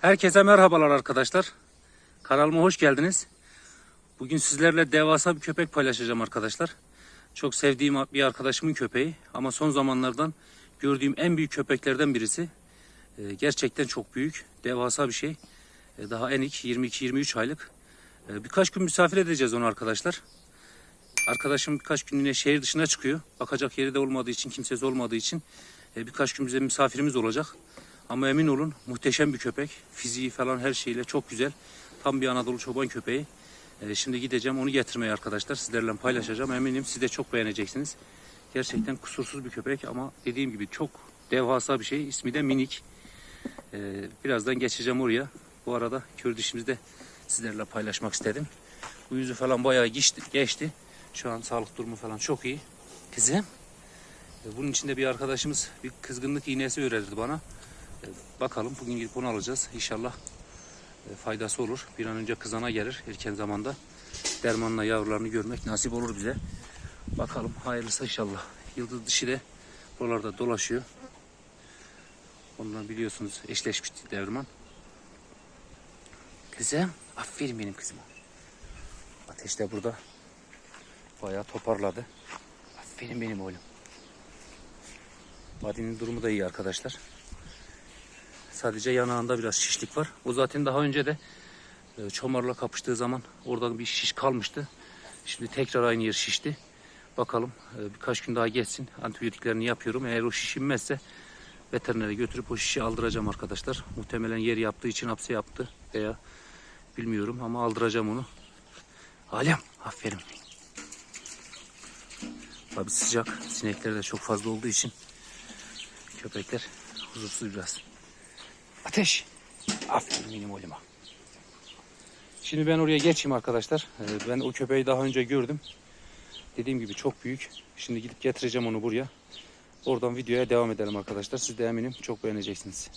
Herkese merhabalar arkadaşlar. Kanalıma hoş geldiniz. Bugün sizlerle devasa bir köpek paylaşacağım arkadaşlar. Çok sevdiğim bir arkadaşımın köpeği ama son zamanlardan gördüğüm en büyük köpeklerden birisi. Ee, Gerçekten çok büyük, devasa bir şey. Ee, Daha enik 22-23 aylık. Ee, Birkaç gün misafir edeceğiz onu arkadaşlar. Arkadaşım birkaç günlüğüne şehir dışına çıkıyor. Bakacak yeri de olmadığı için, kimsesi olmadığı için e, birkaç gün bize misafirimiz olacak. Ama emin olun muhteşem bir köpek. Fiziği falan her şeyle çok güzel. Tam bir Anadolu çoban köpeği. E, şimdi gideceğim onu getirmeye arkadaşlar. Sizlerle paylaşacağım. Eminim siz de çok beğeneceksiniz. Gerçekten kusursuz bir köpek ama dediğim gibi çok devasa bir şey. İsmi de Minik. E, birazdan geçeceğim oraya. Bu arada kör de sizlerle paylaşmak istedim. Bu yüzü falan bayağı geçti. geçti. Şu an sağlık durumu falan çok iyi. Kızım. e, Bunun için de bir arkadaşımız bir kızgınlık iğnesi öğretti bana. E, Bakalım bugün gidip onu alacağız. İnşallah e, faydası olur. Bir an önce kızana gelir erken zamanda. Dermanla yavrularını görmek nasip olur bize. Bakalım hayırlısı inşallah. Yıldız dişi de buralarda dolaşıyor. Ondan biliyorsunuz eşleşmişti derman. Kızım aferin benim kızıma. Ateş de burada. Bayağı toparladı. Aferin benim oğlum. Vadinin durumu da iyi arkadaşlar. Sadece yanağında biraz şişlik var. O zaten daha önce de e, çomarla kapıştığı zaman oradan bir şiş kalmıştı. Şimdi tekrar aynı yer şişti. Bakalım e, birkaç gün daha geçsin. Antibiyotiklerini yapıyorum. Eğer o şiş inmezse veterinere götürüp o şişi aldıracağım arkadaşlar. Muhtemelen yer yaptığı için hapse yaptı veya bilmiyorum ama aldıracağım onu. Alem aferin. Tabi sıcak. Sinekler de çok fazla olduğu için köpekler huzursuz biraz. Ateş. Aferin benim oğluma. Şimdi ben oraya geçeyim arkadaşlar. Ee, Ben o köpeği daha önce gördüm. Dediğim gibi çok büyük. Şimdi gidip getireceğim onu buraya. Oradan videoya devam edelim arkadaşlar. Siz de eminim çok beğeneceksiniz.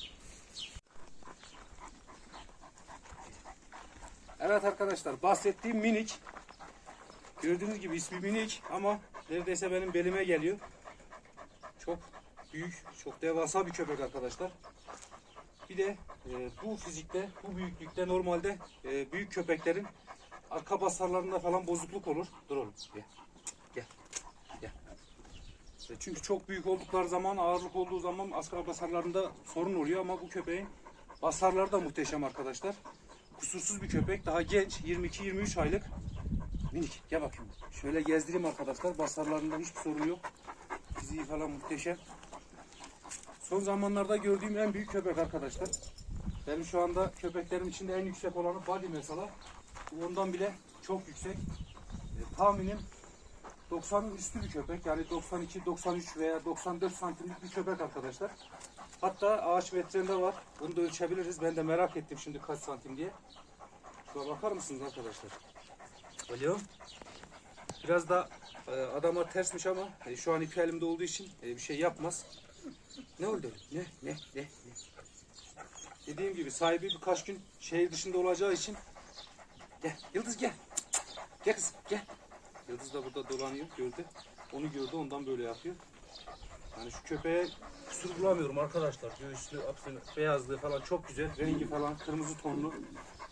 Evet arkadaşlar bahsettiğim minik. Gördüğünüz gibi ismi minik ama neredeyse benim belime geliyor. Çok büyük, çok devasa bir köpek arkadaşlar. Bir de e, bu fizikte, bu büyüklükte normalde e, büyük köpeklerin arka basarlarında falan bozukluk olur. Dur oğlum gel. Gel. Gel. E, çünkü çok büyük oldukları zaman, ağırlık olduğu zaman arka basarlarında sorun oluyor ama bu köpeğin basarları da muhteşem arkadaşlar. Kusursuz bir köpek. Daha genç. 22-23 aylık. Minik. Gel bakayım. Şöyle gezdireyim arkadaşlar. Basarlarında hiçbir sorun yok. Fiziği falan muhteşem. Son zamanlarda gördüğüm en büyük köpek arkadaşlar. Benim şu anda köpeklerim içinde en yüksek olanı Buddy mesela. Ondan bile çok yüksek. E, tahminim 90'ın üstü bir köpek. Yani 92, 93 veya 94 santimlik bir köpek arkadaşlar. Hatta ağaç metrende var. Bunu da ölçebiliriz. Ben de merak ettim şimdi kaç santim diye. Şuna bakar mısınız arkadaşlar? Alo. Biraz da e, adama tersmiş ama e, şu an iki elimde olduğu için e, bir şey yapmaz. Ne oldu? Ne? Ne? Ne? ne? Dediğim gibi sahibi birkaç gün şehir dışında olacağı için gel Yıldız gel. Gel kızım gel. Yıldız da burada dolanıyor gördü. Onu gördü ondan böyle yapıyor. Yani şu köpeğe kusur bulamıyorum arkadaşlar. Göğüslü, aksını, beyazlığı falan çok güzel. Rengi falan kırmızı tonlu.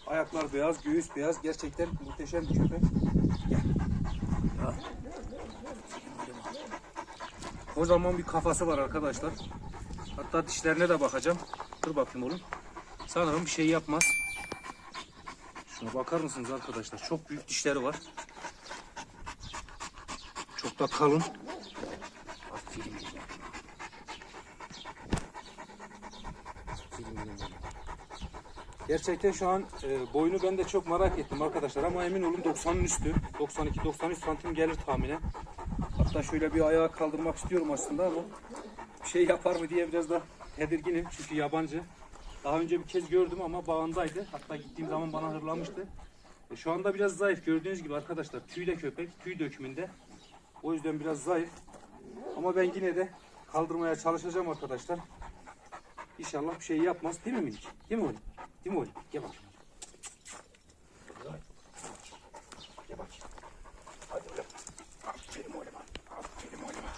Ayaklar beyaz, göğüs beyaz. Gerçekten muhteşem bir köpek. Gel. Ya. Kocaman bir kafası var arkadaşlar. Hatta dişlerine de bakacağım. Dur bakayım oğlum. Sanırım bir şey yapmaz. Şuna bakar mısınız arkadaşlar? Çok büyük dişleri var. Çok da kalın. Aferin. Gerçekten şu an e, boyunu ben de çok merak ettim arkadaşlar ama emin olun 90'ın üstü. 92-93 santim gelir tahminen. Hatta şöyle bir ayağa kaldırmak istiyorum aslında ama bir şey yapar mı diye biraz da tedirginim çünkü yabancı. Daha önce bir kez gördüm ama bağındaydı. Hatta gittiğim zaman bana hırlamıştı. E, şu anda biraz zayıf gördüğünüz gibi arkadaşlar. Tüyle köpek, tüy dökümünde. O yüzden biraz zayıf. Ama ben yine de kaldırmaya çalışacağım arkadaşlar. İnşallah bir şey yapmaz. Değil mi minik? Değil mi oğlum? Değil mi oğlum? Gel bakayım. Gel bakayım. Hadi oğlum. Aferin oğluma. Aferin oğluma.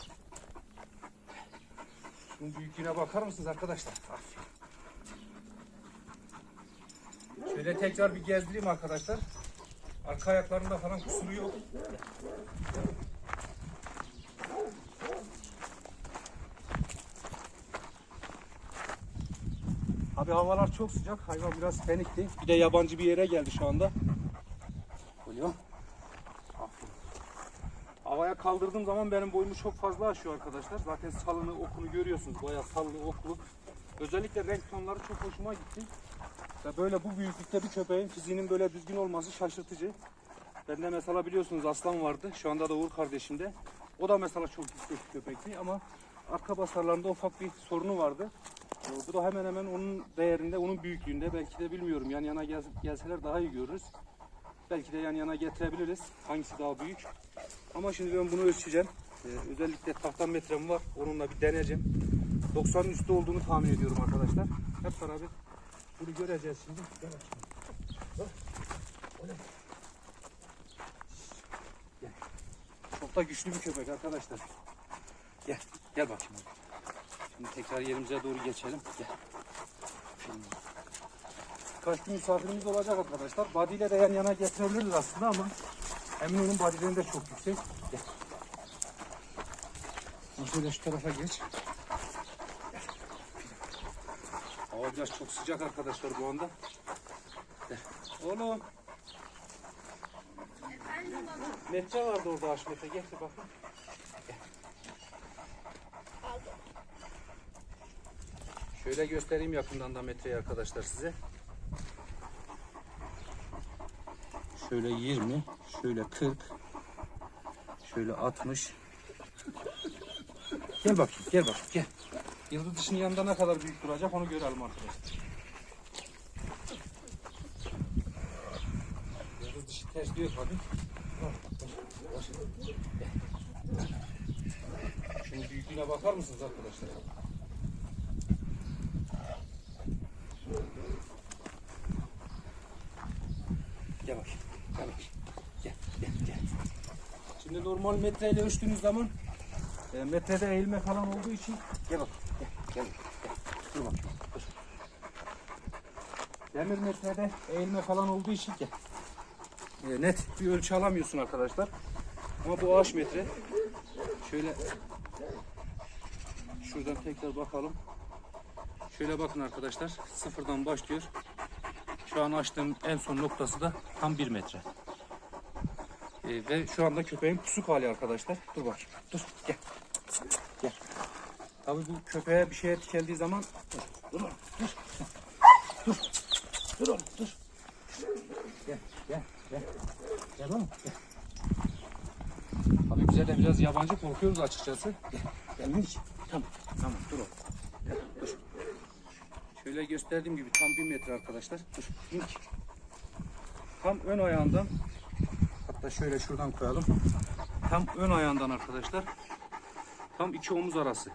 Şunun büyüklüğüne bakar mısınız arkadaşlar? Aferin. Şöyle tekrar bir gezdireyim arkadaşlar. Arka ayaklarında falan kusuru yok. Abi havalar çok sıcak. Hayvan biraz panikti. Bir de yabancı bir yere geldi şu anda. Oluyor. Aferin. Havaya kaldırdığım zaman benim boyumu çok fazla aşıyor arkadaşlar. Zaten salını okunu görüyorsunuz. Bayağı sallı oklu. Özellikle renk tonları çok hoşuma gitti. Ve böyle bu büyüklükte bir köpeğin fiziğinin böyle düzgün olması şaşırtıcı. Bende mesela biliyorsunuz aslan vardı. Şu anda da Uğur kardeşimde. O da mesela çok yüksek bir köpekti ama arka basarlarında ufak bir sorunu vardı. Ee, Bu da hemen hemen onun değerinde, onun büyüklüğünde. Belki de bilmiyorum yan yana gel- gelseler daha iyi görürüz. Belki de yan yana getirebiliriz. Hangisi daha büyük. Ama şimdi ben bunu ölçeceğim. Ee, özellikle tahta metrem var. Onunla bir deneyeceğim. 90'ın üstü olduğunu tahmin ediyorum arkadaşlar. Hep beraber bunu göreceğiz şimdi. Gel. Bak. Gel. Çok da güçlü bir köpek arkadaşlar. Gel. Gel bakayım. Şimdi tekrar yerimize doğru geçelim. Gel. Şimdi. Kaç gün misafirimiz olacak arkadaşlar. Body ile de yan yana getirebiliriz aslında ama emin olun de çok yüksek. Gel. Şöyle şu tarafa geç. Gel. Çok sıcak arkadaşlar bu anda. Gel. Oğlum. Metre vardı orada Haşmet'e. Gel bir bakın. Şöyle göstereyim yakından da metreyi arkadaşlar size. Şöyle 20, şöyle 40, şöyle 60. Gel bakayım, gel bakayım, gel. Yıldız dışının yanında ne kadar büyük duracak onu görelim arkadaşlar. Yıldız dışı ters diyor tabii. Şunun büyüklüğüne bakar mısınız arkadaşlar? Gel bakayım. Gel bakayım. Gel, gel, gel. Şimdi normal metreyle ölçtüğünüz zaman e, metrede eğilme falan olduğu için gel bak. Gel, gel, gel. Dur bakayım. Dur. Demir metrede eğilme falan olduğu için gel. E, net bir ölçü alamıyorsun arkadaşlar. Ama bu ağaç metre. Şöyle şuradan tekrar bakalım. Şöyle bakın arkadaşlar. Sıfırdan başlıyor. Şu an açtığım en son noktası da tam 1 metre. Ee, ve şu anda köpeğin pusuk hali arkadaşlar. Dur bak. Dur. Gel. Gel. Tabii bu köpeğe bir şeye tikeldiği zaman dur. Dur. Dur. Dur. Dur oğlum, dur. Gel. Gel. Gel. Gel oğlum. Gel. Abi bize de biraz yabancı korkuyoruz açıkçası. Gel. Gel minik. Tamam. Tamam. Dur oğlum. Gel. Dur. Şöyle gösterdiğim gibi tam bir metre arkadaşlar. Dur minik. Tam ön ayağından hatta şöyle şuradan koyalım. Tam ön ayağından arkadaşlar. Tam iki omuz arası.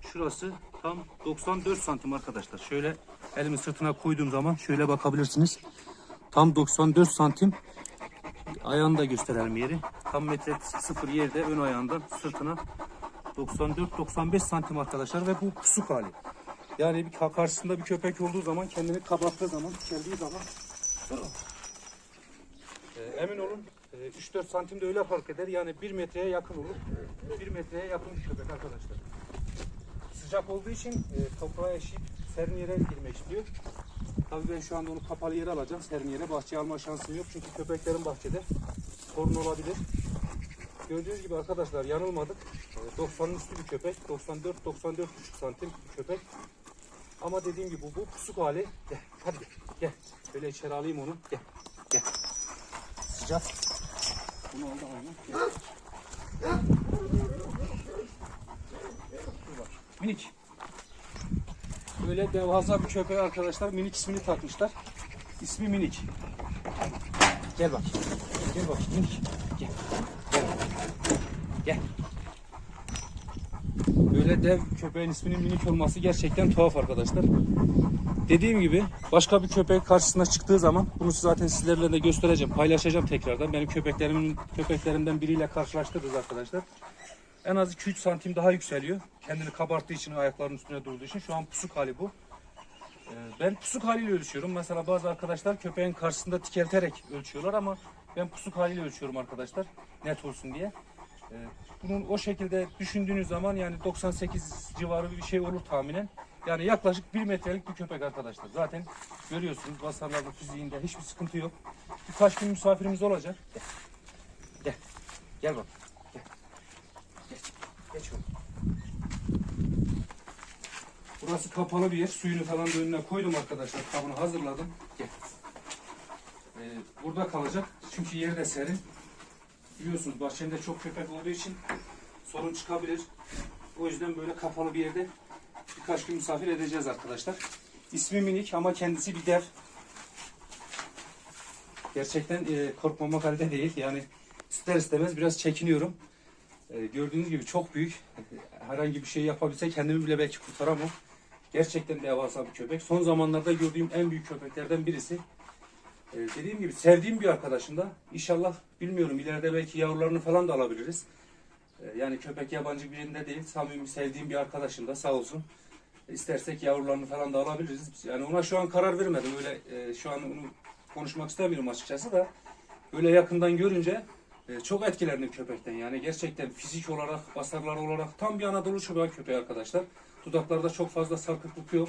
Şurası tam 94 santim arkadaşlar. Şöyle elimi sırtına koyduğum zaman şöyle bakabilirsiniz. Tam 94 santim. Ayağını da gösterelim yeri. Tam metre sıfır yerde ön ayağından sırtına 94-95 santim arkadaşlar ve bu pusuk hali. Yani bir karşısında bir köpek olduğu zaman kendini kabarttığı zaman, geldiği zaman Ee, emin olun e, 3-4 santimde öyle fark eder. Yani 1 metreye yakın olur. 1 metreye yakın bir köpek arkadaşlar. Sıcak olduğu için e, toprağa eşip serin yere girmek istiyor. Tabii ben şu anda onu kapalı yere alacağım. Serin yere bahçeye alma şansım yok. Çünkü köpeklerin bahçede sorun olabilir. Gördüğünüz gibi arkadaşlar yanılmadık. E, 90'ın üstü bir köpek. 94-94,5 santim bir köpek. Ama dediğim gibi bu, bu pusuk hali. Gel hadi gel. gel. Böyle içeri alayım onu. Gel. Gel. Sıcak. Bunu. Minik. Böyle devasa bir köpek arkadaşlar. Minik ismini takmışlar. İsmi Minik. Gel bak. Gel bak Minik. Gel. Gel. Gel. Böyle dev köpeğin isminin minik olması gerçekten tuhaf arkadaşlar. Dediğim gibi başka bir köpek karşısına çıktığı zaman bunu zaten sizlerle de göstereceğim, paylaşacağım tekrardan. Benim köpeklerimin köpeklerimden biriyle karşılaştırırız arkadaşlar. En az 2-3 santim daha yükseliyor. Kendini kabarttığı için ayaklarının üstüne durduğu için şu an pusuk hali bu. Ee, Ben pusuk haliyle ölçüyorum. Mesela bazı arkadaşlar köpeğin karşısında tikelterek ölçüyorlar ama ben pusuk haliyle ölçüyorum arkadaşlar. Net olsun diye. Ee, Bunun o şekilde düşündüğünüz zaman yani 98 civarı bir şey olur tahminen. Yani yaklaşık 1 metrelik bir köpek arkadaşlar. Zaten görüyorsunuz basarlarda fiziğinde hiçbir sıkıntı yok. Birkaç gün misafirimiz olacak. Gel. Gel. Gel bak. Gel. Geç. Geç oğlum. Burası kapalı bir yer. Suyunu falan da önüne koydum arkadaşlar. Kabını hazırladım. Gel. Ee, burada kalacak. Çünkü yeri de serin. Biliyorsunuz bahçemde çok köpek olduğu için sorun çıkabilir. O yüzden böyle kapalı bir yerde birkaç gün misafir edeceğiz arkadaşlar. İsmi minik ama kendisi bir dev. Gerçekten e, korkmamak halde değil. Yani ister istemez biraz çekiniyorum. E, gördüğünüz gibi çok büyük. Herhangi bir şey yapabilse kendimi bile belki kurtaramam. Gerçekten devasa bir köpek. Son zamanlarda gördüğüm en büyük köpeklerden birisi. Ee, dediğim gibi sevdiğim bir arkadaşım da. İnşallah bilmiyorum ileride belki yavrularını falan da alabiliriz. Ee, yani köpek yabancı birinde değil. Samimi sevdiğim bir arkadaşım da sağ olsun. İstersek yavrularını falan da alabiliriz. Yani ona şu an karar vermedim. Öyle e, şu an onu konuşmak istemiyorum açıkçası da. Böyle yakından görünce e, çok etkilendim köpekten. Yani gerçekten fizik olarak, basarlar olarak tam bir Anadolu çoban köpeği arkadaşlar. Dudaklarda çok fazla sarkıklık yok.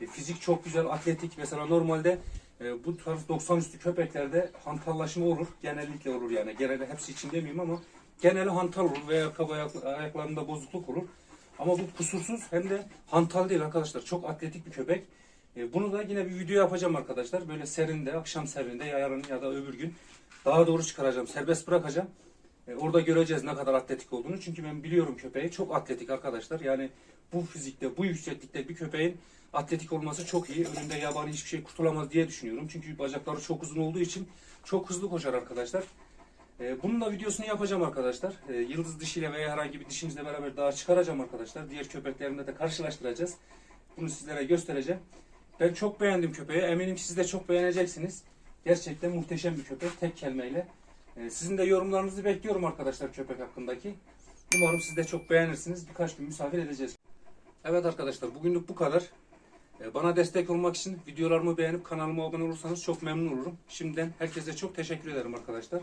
E, fizik çok güzel, atletik. Mesela normalde e, bu tarz 90 üstü köpeklerde hantallaşma olur. Genellikle olur yani. Genelde hepsi için demeyeyim ama geneli hantal olur veya ayak- ayaklarında bozukluk olur. Ama bu kusursuz hem de hantal değil arkadaşlar. Çok atletik bir köpek. E, bunu da yine bir video yapacağım arkadaşlar. Böyle serinde, akşam serinde yarın ya da öbür gün daha doğru çıkaracağım. Serbest bırakacağım. E, orada göreceğiz ne kadar atletik olduğunu. Çünkü ben biliyorum köpeği. Çok atletik arkadaşlar. Yani bu fizikte, bu yükseklikte bir köpeğin atletik olması çok iyi. Önünde yabani hiçbir şey kurtulamaz diye düşünüyorum. Çünkü bacakları çok uzun olduğu için çok hızlı koşar arkadaşlar. E, bunun da videosunu yapacağım arkadaşlar. E, yıldız dişiyle veya herhangi bir dişimizle beraber daha çıkaracağım arkadaşlar. Diğer köpeklerimle de karşılaştıracağız. Bunu sizlere göstereceğim. Ben çok beğendim köpeği. Eminim siz de çok beğeneceksiniz. Gerçekten muhteşem bir köpek. Tek kelimeyle. Ee, Sizin de yorumlarınızı bekliyorum arkadaşlar köpek hakkındaki. Umarım siz de çok beğenirsiniz. Birkaç gün misafir edeceğiz. Evet arkadaşlar bugünlük bu kadar. Bana destek olmak için videolarımı beğenip kanalıma abone olursanız çok memnun olurum. Şimdiden herkese çok teşekkür ederim arkadaşlar.